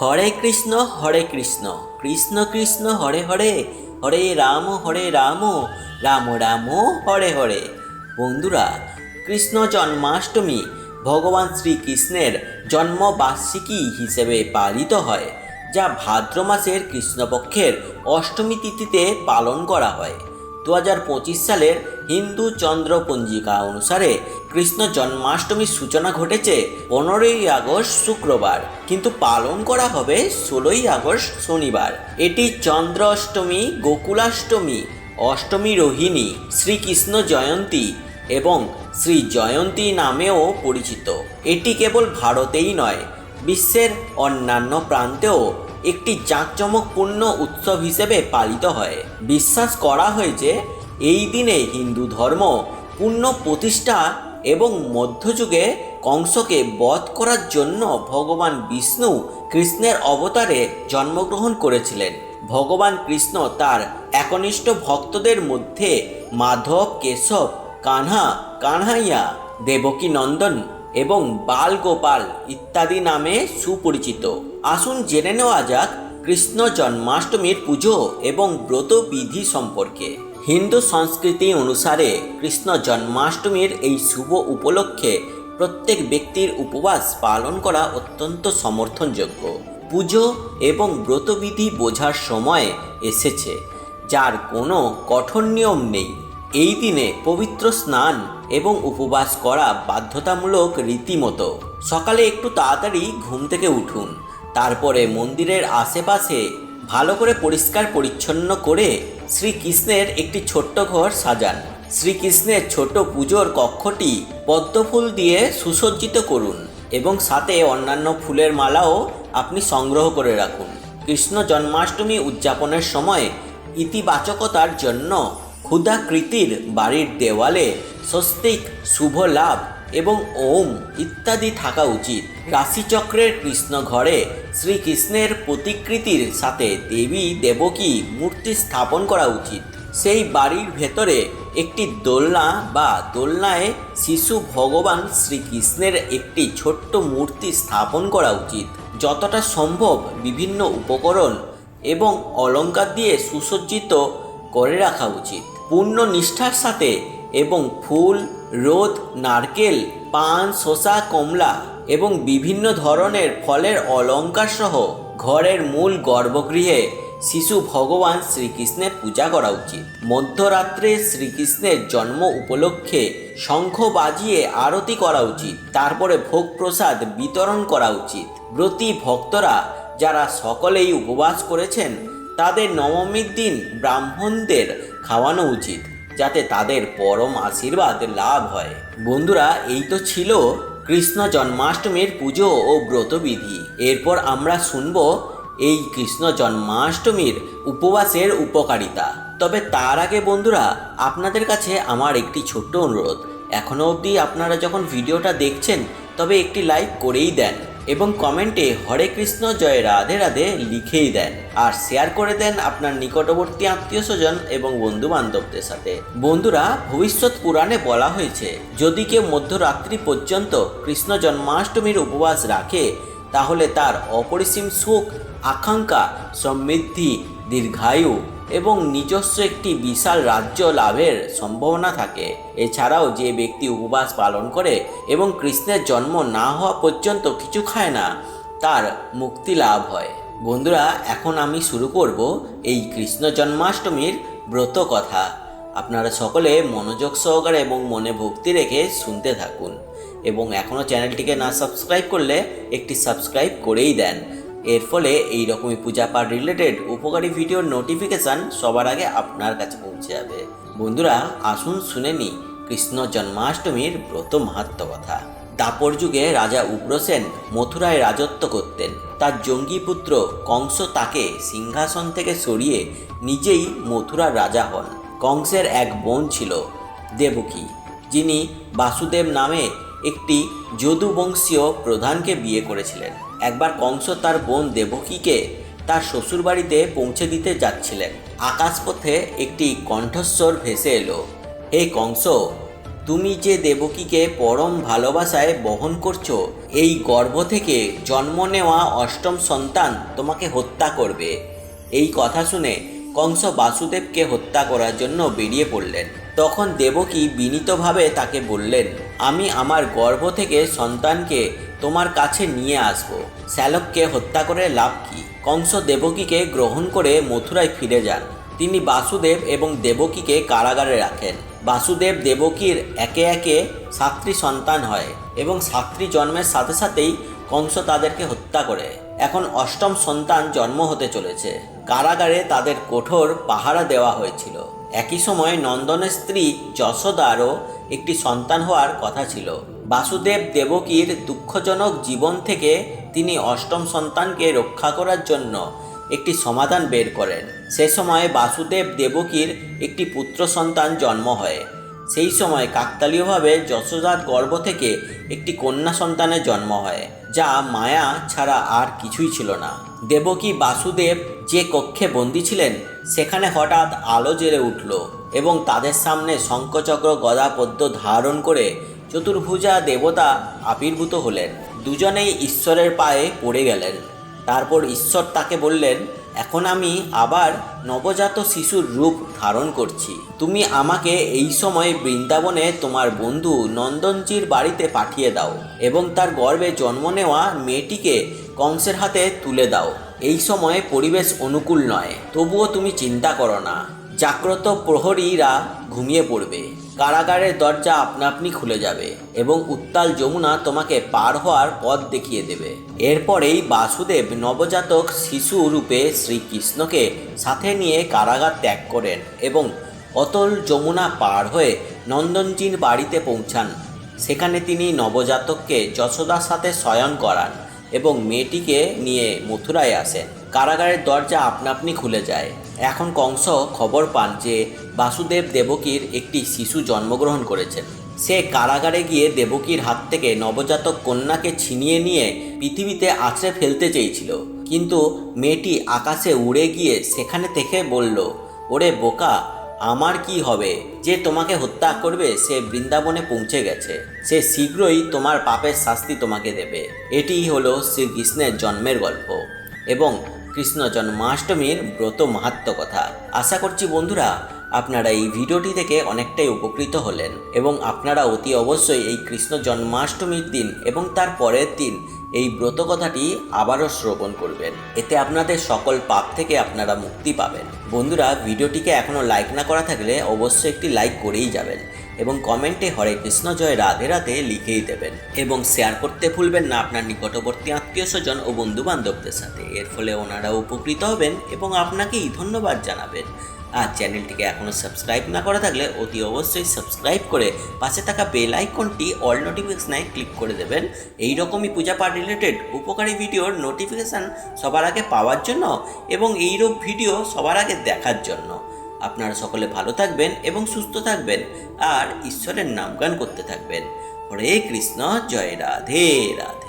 হরে কৃষ্ণ হরে কৃষ্ণ। কৃষ্ণ কৃষ্ণ, হরে হরে। হরে রাম হরে রাম। রাম রাম, হরে হরে। বন্ধুরা, কৃষ্ণ জন্মাষ্টমী ভগবান শ্রীকৃষ্ণের জন্মবার্ষিকী হিসেবে পালিত হয়, যা ভাদ্র মাসের কৃষ্ণপক্ষের অষ্টমী তিথিতে পালন করা হয়। দু হাজার পঁচিশ সালের হিন্দু চন্দ্র পঞ্জিকা অনুসারে কৃষ্ণ জন্মাষ্টমীর সূচনা ঘটেছে পনেরোই আগস্ট শুক্রবার, কিন্তু পালন করা হবে ষোলোই আগস্ট শনিবার। এটি চন্দ্র অষ্টমী গোকুলাষ্টমী, অষ্টমী রোহিণী, শ্রীকৃষ্ণ জয়ন্তী এবং শ্রী জয়ন্তী নামেও পরিচিত। এটি কেবল ভারতেই নয়, বিশ্বের অন্যান্য প্রান্তেও একটি জাঁকজমকপূর্ণ উৎসব হিসেবে পালিত হয়। বিশ্বাস করা হয় যে এই দিনে হিন্দু ধর্ম পূর্ণ প্রতিষ্ঠা এবং মধ্যযুগে কংসকে বধ করার জন্য ভগবান বিষ্ণু কৃষ্ণের অবতারে জন্মগ্রহণ করেছিলেন। ভগবান কৃষ্ণ তার একনিষ্ঠ ভক্তদের মধ্যে মাধব, কেশব, কানহা, কানহাইয়া, দেবকী নন্দন এবং বাল গোপাল ইত্যাদি নামে সুপরিচিত। আসুন জেনে নেওয়া যাক কৃষ্ণ জন্মাষ্টমীর পুজো এবং ব্রত বিধি সম্পর্কে। হিন্দু সংস্কৃতি অনুসারে কৃষ্ণ জন্মাষ্টমীর এই শুভ উপলক্ষে প্রত্যেক ব্যক্তির উপবাস পালন করা অত্যন্ত সমর্থনযোগ্য। পুজো এবং ব্রতবিধি বোঝার সময় এসেছে, যার কোনো কঠোর নিয়ম নেই। এই দিনে পবিত্র স্নান এবং উপবাস করা বাধ্যতামূলক রীতিমতো। সকালে একটু তাড়াতাড়ি ঘুম থেকে উঠুন, তারপরে মন্দিরের আশেপাশে ভালো করে পরিষ্কার পরিচ্ছন্ন করে শ্রীকৃষ্ণের একটি ছোট্ট ঘর সাজান। শ্রীকৃষ্ণের ছোট পুজোর কক্ষটি পদ্মফুল দিয়ে সুসজ্জিত করুন এবং সাথে অন্যান্য ফুলের মালাও আপনি সংগ্রহ করে রাখুন। কৃষ্ণ জন্মাষ্টমী উদযাপনের সময় ইতিবাচকতার জন্য ক্ষুধাকৃতির বাড়ির দেওয়ালে স্বস্তিক, শুভ লাভ এবং ওম ইত্যাদি থাকা উচিত। রাশিচক্রের কৃষ্ণ ঘরে শ্রীকৃষ্ণের প্রতিকৃতির সাথে দেবী দেবকী মূর্তি স্থাপন করা উচিত। সেই বাড়ির ভেতরে একটি দোলনা বা দোলনায় শিশু ভগবান শ্রীকৃষ্ণের একটি ছোট্ট মূর্তি স্থাপন করা উচিত। যতটা সম্ভব বিভিন্ন উপকরণ এবং অলঙ্কার দিয়ে সুসজ্জিত করে রাখা উচিত। পূর্ণ নিষ্ঠার সাথে এবং ফুল, রোদ, নারকেল, পান, শসা, কমলা এবং বিভিন্ন ধরনের ফলের অলংকার সহ ঘরের মূল গর্ভগৃহে শিশু ভগবান শ্রীকৃষ্ণের পূজা করা উচিত। মধ্যরাত্রে শ্রীকৃষ্ণের জন্ম উপলক্ষে শঙ্খ বাজিয়ে আরতি করা উচিত। তারপরে ভোগ প্রসাদ বিতরণ করা উচিত। ব্রতী ভক্তরা যারা সকলেই উপবাস করেছেন, তাদের নবমীর দিন ব্রাহ্মণদের খাওয়ানো উচিত, যাতে তাদের পরম আশীর্বাদ লাভ হয়। বন্ধুরা, এই তো ছিল কৃষ্ণ জন্মাষ্টমীর পুজো ও ব্রতবিধি এরপর আমরা শুনব এই কৃষ্ণ জন্মাষ্টমীর উপবাসের উপকারিতা। তবে তার আগে বন্ধুরা, আপনাদের কাছে আমার একটি ছোট্ট অনুরোধ। এখনও অবধি আপনারা যখন ভিডিওটা দেখছেন, তবে একটি লাইক করেই দেন। এবং কমেন্টে হরে কৃষ্ণ, জয় রাধে রাধে লিখেই দেন আর শেয়ার করে দেন আপনার নিকটবর্তী আত্মীয় স্বজন এবং বন্ধু বান্ধবদের সাথে। বন্ধুরা, ভবিষ্যৎ পুরাণে বলা হয়েছে, যদি কেউ মধ্যরাত্রি পর্যন্ত কৃষ্ণ জন্মাষ্টমীর উপবাস রাখে, তাহলে তার অপরিসীম সুখ, আকাঙ্ক্ষা, সমৃদ্ধি দীর্ঘায়ু এবং নিজস্ব একটি বিশাল রাজ্য লাভের সম্ভাবনা থাকে। এছাড়াও যে ব্যক্তি উপবাস পালন করে এবং কৃষ্ণের জন্ম না হওয়া পর্যন্ত কিছু খায় না, তার মুক্তি লাভ হয়। বন্ধুরা, এখন আমি শুরু করব এই কৃষ্ণ জন্মাষ্টমীর ব্রত কথা। আপনারা সকলে মনোযোগ সহকারে এবং মনে ভক্তি রেখে শুনতে থাকুন। এবং এখনও চ্যানেলটিকে না সাবস্ক্রাইব করলে একটি সাবস্ক্রাইব করেই দেন। এর ফলে এই রকমই পূজা পাঠ রিলেটেড উপকারী ভিডিওর নোটিফিকেশান সবার আগে আপনার কাছে পৌঁছে যাবে। বন্ধুরা, আসুন শুনে নি কৃষ্ণ জন্মাষ্টমীর ব্রত মাহাত্ম কথা। দাপর যুগে রাজা উগ্রসেন মথুরায় রাজত্ব করতেন। তার জঙ্গি পুত্র কংস তাকে সিংহাসন থেকে সরিয়ে নিজেই মথুরার রাজা হন। কংসের এক বোন ছিল দেবকী, যিনি বাসুদেব নামে একটি যদুবংশীয় প্রধানকে বিয়ে করেছিলেন। একবার কংস তার বোন দেবকীকে তার শ্বশুরবাড়িতে পৌঁছে দিতে যাচ্ছিলেন। আকাশপথে একটি কণ্ঠস্বর ভেসে এলো, হে কংস, তুমি যে দেবকীকে পরম ভালোবাসায় বহন করছ, এই গর্ভ থেকে জন্ম নেওয়া অষ্টম সন্তান তোমাকে হত্যা করবে। এই কথা শুনে কংস বাসুদেবকে হত্যা করার জন্য বেরিয়ে পড়লেন। তখন দেবকী বিনীতভাবে তাকে বললেন, আমি আমার গর্ভ থেকে সন্তানকে তোমার কাছে নিয়ে আসব। শ্যালককে হত্যা করে লাভ কি? কংস দেবকীকে গ্রহণ করে মথুরায় ফিরে যান। তিনি বাসুদেব এবং দেবকীকে কারাগারে রাখেন। বাসুদেব দেবকীর একে একে সাতটি সন্তান হয় এবং সাতটি জন্মের সাথে সাথেই কংস তাদেরকে হত্যা করে। এখন অষ্টম সন্তান জন্ম হতে চলেছে। কারাগারে তাদের কঠোর পাহারা দেওয়া হয়েছিল। একই সময় নন্দনের স্ত্রী যশোদারও একটি সন্তান হওয়ার কথা ছিল। বাসুদেব দেবকীর দুঃখজনক জীবন থেকে তিনি অষ্টম সন্তানকে রক্ষা করার জন্য একটি সমাধান বের করেন। সে সময় বাসুদেব দেবকীর একটি পুত্র সন্তান জন্ম হয়। সেই সময় কাকতালীয়ভাবে যশোদার গর্ভ থেকে একটি কন্যা সন্তানের জন্ম হয়, যা মায়া ছাড়া আর কিছুই ছিল না। দেবকী বাসুদেব যে কক্ষে বন্দী ছিলেন, সেখানে হঠাৎ আলো জেলে উঠল এবং তাদের সামনে শঙ্খচক্র গদা পদ্ম ধারণ করে চতুর্ভুজা দেবতা আবির্ভূত হলেন। দুজনেই ঈশ্বরের পায়ে পড়ে গেলেন। তারপর ঈশ্বর তাকে বললেন, এখন আমি আবার নবজাত শিশুর রূপ ধারণ করছি। তুমি আমাকে এই সময় বৃন্দাবনে তোমার বন্ধু নন্দনজির বাড়িতে পাঠিয়ে দাও এবং তার গর্ভে জন্ম নেওয়া মেয়েটিকে কংসের হাতে তুলে দাও। এই সময়ে পরিবেশ অনুকূল নয়, তবুও তুমি চিন্তা করো না। জাগ্রত প্রহরীরা ঘুমিয়ে পড়বে। কারাগারের দরজা আপনা আপনি খুলে যাবে এবং উত্তাল যমুনা তোমাকে পার হওয়ার পথ দেখিয়ে দেবে। এরপরেই বাসুদেব নবজাতক শিশু রূপে শ্রীকৃষ্ণকে সাথে নিয়ে কারাগার ত্যাগ করেন এবং অতল যমুনা পার হয়ে নন্দনজির বাড়িতে পৌঁছান। সেখানে তিনি নবজাতককে যশোদার সাথে শয়ন করান এবং মেয়েটিকে নিয়ে মথুরায় আসেন। কারাগারের দরজা আপনা আপনি খুলে যায়। এখন কংস খবর পান যে বাসুদেব দেবকীর একটি শিশু জন্মগ্রহণ করেছেন। সে কারাগারে গিয়ে দেবকীর হাত থেকে নবজাতক কন্যাকে ছিনিয়ে নিয়ে পৃথিবীতে আছড়ে ফেলতে চেয়েছিল। কিন্তু মেয়েটি আকাশে উড়ে গিয়ে সেখানে থেকে বলল, ওরে বোকা, আমার কি হবে? যে তোমাকে হত্যা করবে, সে বৃন্দাবনে পৌঁছে গেছে। সে শীঘ্রই তোমার পাপের শাস্তি তোমাকে দেবে। এটিই হলো শ্রীকৃষ্ণের জন্মের গল্প। এবং কৃষ্ণ জন্মাষ্টমীর ব্রত মাহাত্ম কথা। আশা করছি বন্ধুরা, আপনারা এই ভিডিওটি থেকে অনেকটাই উপকৃত হলেন এবং আপনারা অতি অবশ্যই এই কৃষ্ণ জন্মাষ্টমীর দিন এবং তার পরের দিন এই ব্রত কথাটি আবারও শ্রবণ করবেন। এতে আপনাদের সকল পাপ থেকে আপনারা মুক্তি পাবেন। বন্ধুরা, ভিডিওটিকে এখনও লাইক না করা থাকলে অবশ্যই একটি লাইক করেই যাবেন। এবং কমেন্টে হরে কৃষ্ণ জয়, রাধে রাধে লিখেই দেবেন। এবং শেয়ার করতে ভুলবেন না আপনার নিকটবর্তী আত্মীয় স্বজন ও বন্ধু বান্ধবদের সাথে। এর ফলে ওনারা উপকৃত হবেন এবং আপনাকেই ধন্যবাদ জানাবেন। আর চ্যানেলটিকে এখনও সাবস্ক্রাইব না করা থাকলে অতি অবশ্যই সাবস্ক্রাইব করে পাশে থাকা বেল আইকনটি অল নোটিফিকেশনে ক্লিক করে দেবেন। এই রকমই পূজা পাঠ রিলেটেড উপকারী ভিডিওর নোটিফিকেশান সবার আগে পাওয়ার জন্য এবং এইরূপ ভিডিও সবার আগে দেখার জন্য। আপনারা সকলে ভালো থাকবেন এবং সুস্থ থাকবেন। আর ঈশ্বরের নামগান করতে থাকবেন। হরে কৃষ্ণ, জয় রাধে রাধে।